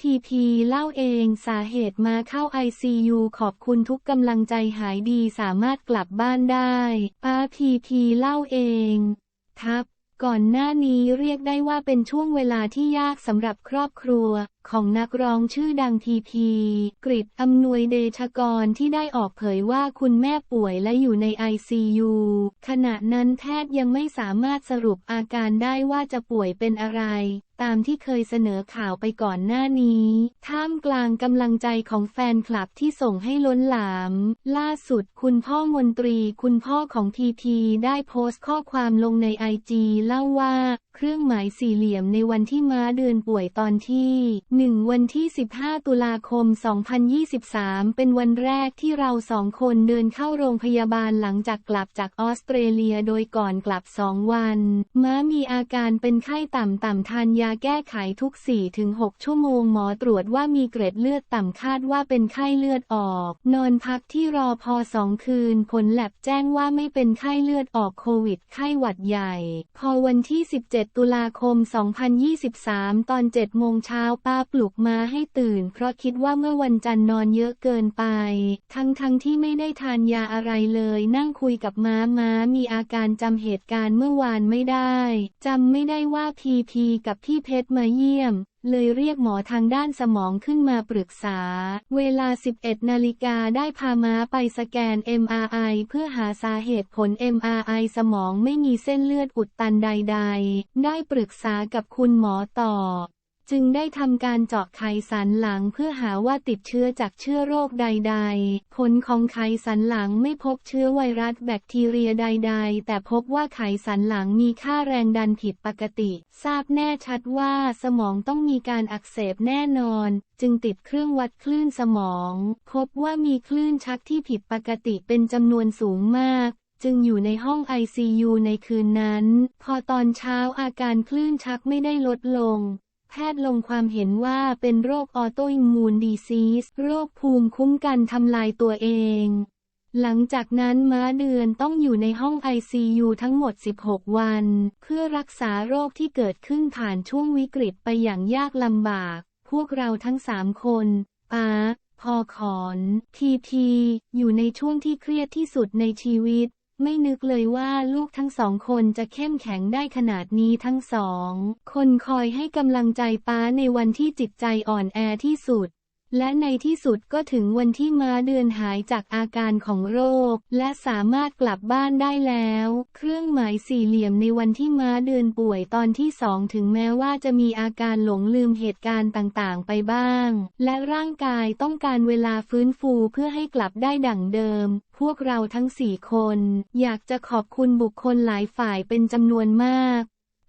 พีพีเล่าเองสาเหตุมาเข้าไอซียูขอบคุณทุกกำลังใจหายดีสามารถกลับบ้านได้ป้าพีพีเล่าเองทับ ก่อนหน้านี้เรียกได้ว่าเป็นช่วงเวลาที่ยากสำหรับครอบครัวของนักร้องชื่อดังทีพี กริดอำนวยเดชกรที่ได้ออกเผยว่าคุณแม่ป่วยและอยู่ใน ICU ขณะนั้นแพทย์ยังไม่สามารถสรุปอาการได้ว่าจะป่วยเป็นอะไร ตามที่เคยเสนอข่าวไปก่อนหน้านี้ ท่ามกลางกำลังใจของแฟนคลับที่ส่งให้ล้นหลาม ล่าสุดคุณพ่อมนตรีคุณพ่อของพีพีได้โพสต์ข้อความลงในไอจีเล่าว่า เครื่องหมายสี่เหลี่ยมในวันที่ม้าเดือนป่วยตอนที่1 วันที่ 15 ตุลาคม 2023 เป็นวันแรกที่เราสองคนเดินเข้าโรงพยาบาลหลังจากกลับจากออสเตรเลียโดยก่อนกลับสองวัน ม้ามีอาการเป็นไข้ต่ำต่ำทานยาแก้ไขทุก 4-6 ชั่วโมงหมอตรวจว่ามีเกร็ดเลือดต่ำคาดว่าเป็นไข้เลือดออก นอนพักที่รอพอสองคืน ผลแลบแจ้งว่าไม่เป็นไข้เลือดออกโควิด ไข้หวัดใหญ่ พอวันที่ 17 ตุลาคม 2023 ตอน 7 โมงเช้าป้าปลุกมาให้ตื่น เพราะคิดว่าเมื่อวันจันทร์นอนเยอะเกินไป ทั้งทั้งที่ไม่ได้ทานยาอะไรเลย นั่งคุยกับม้าม้ามีอาการจำเหตุการณ์เมื่อวานไม่ได้จำไม่ได้ว่าพีพีกับพี่เพชรมาเยี่ยมเลยเรียกหมอทางด้านสมองขึ้นมาปรึกษา เวลา 11 นาฬิกาได้พาม้าไปสแกน MRI เพื่อหาสาเหตุผล MRI สมองไม่มีเส้นเลือดอุดตันใด ๆ ได้ปรึกษากับคุณหมอต่อ จึงได้ทำการเจาะไขสันหลังเพื่อหาว่าติดเชื้อจากเชื้อโรคใด ๆ ผลของไขสันหลังไม่พบเชื้อไวรัสแบคทีเรียใด ๆ แต่พบว่าไขสันหลังมีค่าแรงดันผิดปกติ ทราบแน่ชัดว่าสมองต้องมีการอักเสบแน่นอน จึงติดเครื่องวัดคลื่นสมอง พบว่ามีคลื่นชักที่ผิดปกติเป็นจำนวนสูงมากจึงอยู่ในห้อง ICU ในคืนนั้น พอตอนเช้าอาการคลื่นชักไม่ได้ลดลง แพทย์ลงความเห็นว่าเป็นโรคออโตอิมมูนดีซีสโรคภูมิคุ้มกันทำลายตัวเอง หลังจากนั้นม้าเดือนต้องอยู่ในห้อง ICU ทั้งหมด 16 วัน เพื่อรักษาโรคที่เกิดขึ้นผ่านช่วงวิกฤตไปอย่างยากลำบาก พวกเราทั้งสามคนป้าพอขอน ทีที อยู่ในช่วงที่เครียดที่สุดในชีวิต ไม่นึกเลยว่าลูกทั้งสองคนจะเข้มแข็งได้ขนาดนี้ทั้งสอง คนคอยให้กำลังใจป้าในวันที่จิตใจอ่อนแอที่สุด และในที่สุดก็ถึงวันที่ม้าเดือนหายจากอาการของโรค และสามารถกลับบ้านได้แล้ว เครื่องหมายสี่เหลี่ยมในวันที่ม้าเดือนป่วยตอนที่สองถึงแม้ว่าจะมีอาการหลงลืมเหตุการณ์ต่างๆ ไปบ้าง และร่างกายต้องการเวลาฟื้นฟูเพื่อให้กลับได้ดั่งเดิม พวกเราทั้งสี่คน อยากจะขอบคุณบุคคลหลายฝ่ายเป็นจำนวนมาก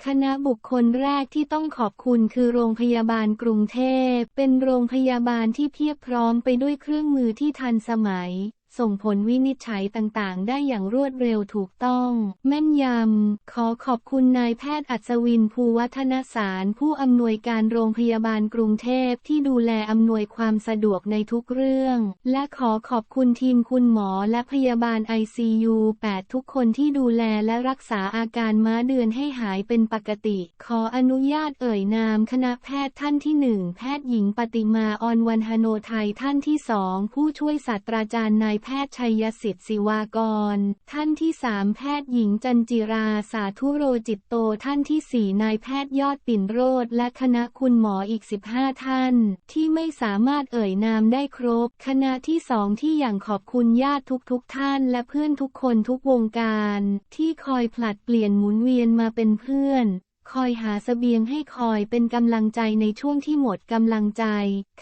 คณะบุคคลแรกที่ต้องขอบคุณคือโรงพยาบาลกรุงเทพ เป็นโรงพยาบาลที่เพียบพร้อมไปด้วยเครื่องมือที่ทันสมัย ส่งผลวินิจฉัยต่างๆ ได้อย่างรวดเร็วถูกต้อง แม่นยำ ขอขอบคุณนายแพทย์อัศวินภูวัฒนสาร ผู้อำนวยการโรงพยาบาลกรุงเทพที่ดูแลอำนวยความสะดวกในทุกเรื่อง และขอขอบคุณทีมคุณหมอและพยาบาล ICU 8 ทุกคนที่ดูแลและรักษาอาการม้าเดือนให้หายเป็นปกติ ขออนุญาตเอ่ยนามคณะแพทย์ท่านที่หนึ่งแพทย์หญิงปฏิมาออนวันฮโนไทยท่านที่สองผู้ช่วยศาสตราจารย์นายแพทย์ชัยสิทธิ์ศิวากร ท่านที่สามแพทย์หญิงจันจิราสาธุโรจิตโต ท่านที่สี่นายแพทย์ยอดปิ่นโรธและคณะคุณหมออีก 15 ท่าน ที่ไม่สามารถเอ่ยนามได้ครบ คณะที่สองที่อย่างขอบคุณญาติทุกๆทท่าน และเพื่อนทุกคนทุกวงการ ที่คอยผลัดเปลี่ยนหมุนเวียนมาเป็นเพื่อน คอยหาเสบียงให้คอยเป็นกำลังใจในช่วงที่หมดกำลังใจ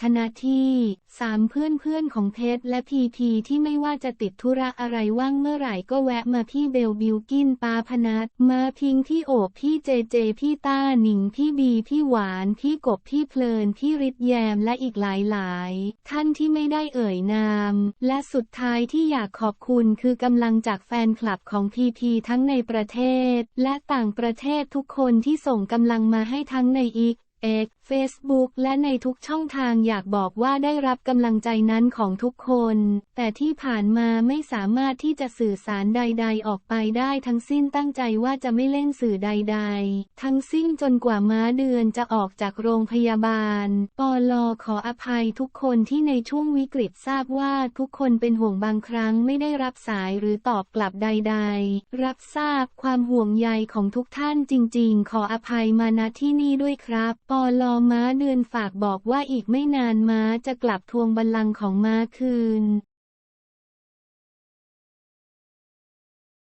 ขณะที่สามเพื่อนเพื่อนของเพชรและพีพีที่ไม่ว่าจะติดธุระอะไรว่างเมื่อไหร่ก็แวะมาพี่เบลบิวกินปาพนัทมาพิงพี่โอบพี่เจเจ พี่ต้าหนิงพี่บี พี่หวาน พี่กบพี่เพลิน พี่ริดแยมและอีกหลายหลายๆท่านที่ไม่ได้เอ่ยนาม และสุดท้ายที่อยากขอบคุณคือกำลังจากแฟนคลับของพีพีทั้งในประเทศ และต่างประเทศทุกคนที่ส่งกำลังมาให้ทั้งในอีก X Facebook และในทุกช่องทางอยากบอกว่าได้รับกำลังใจนั้นของทุกคน แต่ที่ผ่านมาไม่สามารถที่จะสื่อสารใด ๆ ออกไปได้ทั้งสิ้นตั้งใจว่าจะไม่เล่นสื่อใด ๆ ทั้งสิ้นจนกว่าม้าเดือนจะออกจากโรงพยาบาลปอลอขออภัยทุกคนที่ในช่วงวิกฤตทราบว่าทุกคนเป็นห่วงบางครั้งไม่ได้รับสายหรือตอบกลับใด ๆ รับทราบความห่วงใยของทุกท่านจริง ๆ ขออภัยมาณที่นี่ด้วยครับปอลอม้าเดือนฝากบอกว่าอีกไม่นานม้าจะกลับทวงบัลลังก์ของม้าคืน